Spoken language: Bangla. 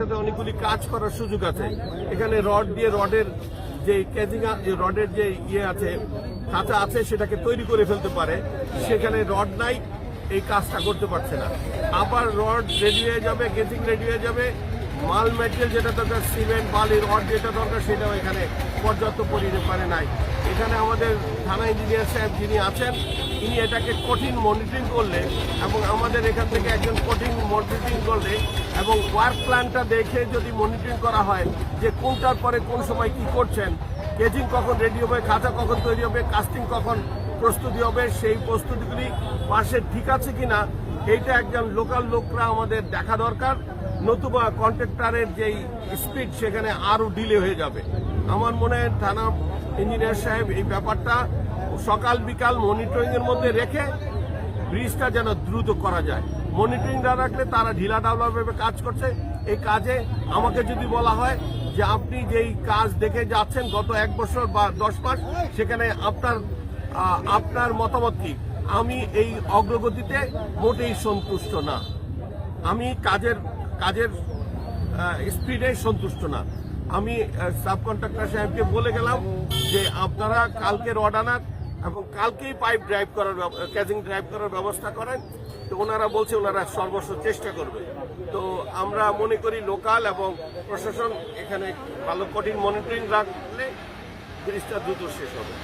অনেকগুলি কাজ করার সুযোগ আছে। এখানে রড দিয়ে রডের যে ক্যাজিং রডের যে ইয়ে আছে, কাঁচা আছে, সেটাকে তৈরি করে ফেলতে পারে। সেখানে রড নাই, এই কাজটা করতে পারছে না। আবার রড রেডি হয়ে যাবে গেজিং রেডি হয়ে যাবে। মাল ম্যাটেরিয়াল যেটা দরকার, সিমেন্ট বালি রড যেটা দরকার, সেটাও এখানে পর্যাপ্ত পরিমাণে নাই। এখানে আমাদের থানা ইঞ্জিনিয়ার সাহেব যিনি আছেন, তিনি এটাকে কঠিন মনিটরিং করলে এবং আমাদের এখান থেকে একজন কঠিন মনিটরিং করলে এবং ওয়ার্ক প্ল্যানটা দেখে যদি মনিটরিং করা হয় যে কোনটার পরে কোন সময় কি করছেন কেজিং কখন রেডি হবে, খাঁচা কখন তৈরি হবে কাস্টিং কখন প্রস্তুতি হবে, সেই প্রস্তুতিগুলি পাশে ঠিক আছে কিনা এইটা একজন লোকাল লোকরা আমাদের দেখা দরকার। নতুবা কন্ট্রাক্টরের যেই স্পিড সেখানে আরও ডিলে হয়ে যাবে। আমার মনে হয় থানা ইঞ্জিনিয়ার সাহেব এই ব্যাপারটা সকাল বিকাল মনিটরিং এর মধ্যে রেখে ব্রিজটা যেন দ্রুত করা যায়। মনিটরিং না রাখলে তারা ঢিলা ভাবে কাজ করছে। এই কাজে আমাকে যদি বলা হয় যে আপনি যেই কাজ দেখে যাচ্ছেন গত এক বছর বা দশ মাস, সেখানে আপনার আপনার মতামত কি? আমি এই অগ্রগতিতে মোটেই সন্তুষ্ট না। আমি কাজের কাজের স্পিডে সন্তুষ্ট না। আমি সাব কন্ট্রাক্টর সাহেবকে বলে গেলাম যে আপনারা কালকে রড আনার এবং কালকেই পাইপ ড্রাইভ করার ক্যাজিং ড্রাইভ করার ব্যবস্থা করেন। তো ওনারা বলছে ওনারা সর্বস্ব চেষ্টা করবে। তো আমরা মনে করি লোকাল এবং প্রশাসন এখানে ভালো কঠিন মনিটরিং রাখলে জিনিসটা দ্রুত শেষ হবে।